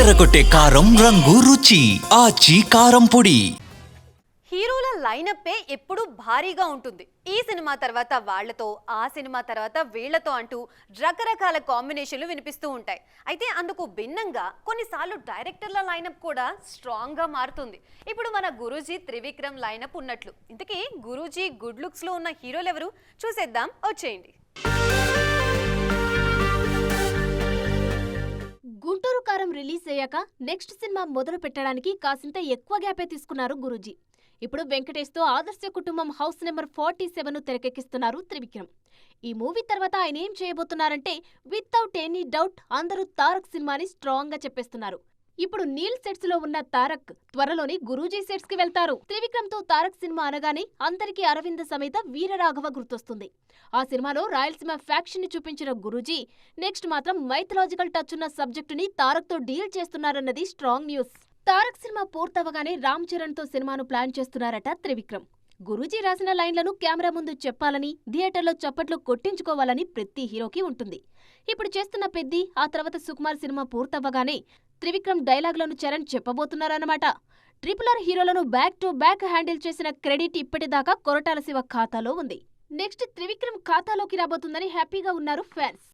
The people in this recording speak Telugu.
అదరగొట్టే కారం రంగు రుచి ఆచి కారం పొడి. హీరోల లైనప్పే ఎప్పుడూ భారీగా ఉంటుంది. ఈ సినిమా తర్వాత వాళ్ళతో ఆ సినిమా తర్వాత వీళ్ళతో అంటూ రకరకాల కాంబినేషన్లు వినిపిస్తూ ఉంటాయి. అయితే అందుకు భిన్నంగా కొన్నిసార్లు డైరెక్టర్ల లైనప్ కూడా స్ట్రాంగ్గా మారుతుంది. ఇప్పుడు మన గురూజీ త్రివిక్రమ్ లైనప్ ఉన్నట్లు. ఇంతకీ గురూజీ గుడ్ లుక్స్లో ఉన్న హీరోలు ఎవరు? చూసేద్దాం. వచ్చేయండి. రిలీజ్ అయ్యాక నెక్స్ట్ సినిమా మొదలు పెట్టడానికి కాసింత ఎక్కువ గ్యాపే తీసుకున్నారు గురూజీ. ఇప్పుడు వెంకటేష్తో Adarsha Kutumbam house number forty seven తెరకెక్కిస్తున్నారు Trivikram. ఈ మూవీ తర్వాత ఆయన ఏం చేయబోతున్నారంటే వితౌట్ ఎనీ డౌట్ అందరూ తారక్ సినిమాని స్ట్రాంగ్గా చెప్పేస్తున్నారు. ఇప్పుడు నీల్ సెట్స్లో ఉన్న తారక్ త్వరలోని గురూజీ సెట్స్కి వెళ్తారు. త్రివిక్రమ్తో తారక్ సినిమా అనగానే అందరికీ అరవింద సమేత వీరరాఘవ గుర్తొస్తుంది. ఆ సినిమాలో రాయలసీమ ఫ్యాక్షన్ని చూపించిన గురూజీ నెక్స్ట్ మాత్రం మైథలాజికల్ టచ్ ఉన్న సబ్జెక్టుని తారక్తో డీల్ చేస్తున్నారన్నది స్ట్రాంగ్ న్యూస్. తారక్ సినిమా పూర్తవగానే రామ్ చరణ్తో సినిమాను ప్లాన్ చేస్తున్నారట త్రివిక్రమ్. గురూజీ రాసిన లైన్లను కెమెరా ముందు చెప్పాలని థియేటర్లో చప్పట్లు కొట్టించుకోవాలని ప్రతి హీరోకి ఉంటుంది. ఇప్పుడు చేస్తున్న పెద్ది ఆ తర్వాత సుకుమార్ సినిమా పూర్తవ్వగానే త్రివిక్రమ్ డైలాగ్లను చరణ్ చెప్పబోతున్నారన్నమాట. ట్రిపుల్ ఆర్ హీరోలను బ్యాక్ టు బ్యాక్ హ్యాండిల్ చేసిన క్రెడిట్ ఇప్పటిదాకా కొరటాల శివ ఖాతాలో ఉంది. నెక్స్ట్ త్రివిక్రమ్ ఖాతాలోకి రాబోతుందని హ్యాపీగా ఉన్నారు ఫ్యాన్స్.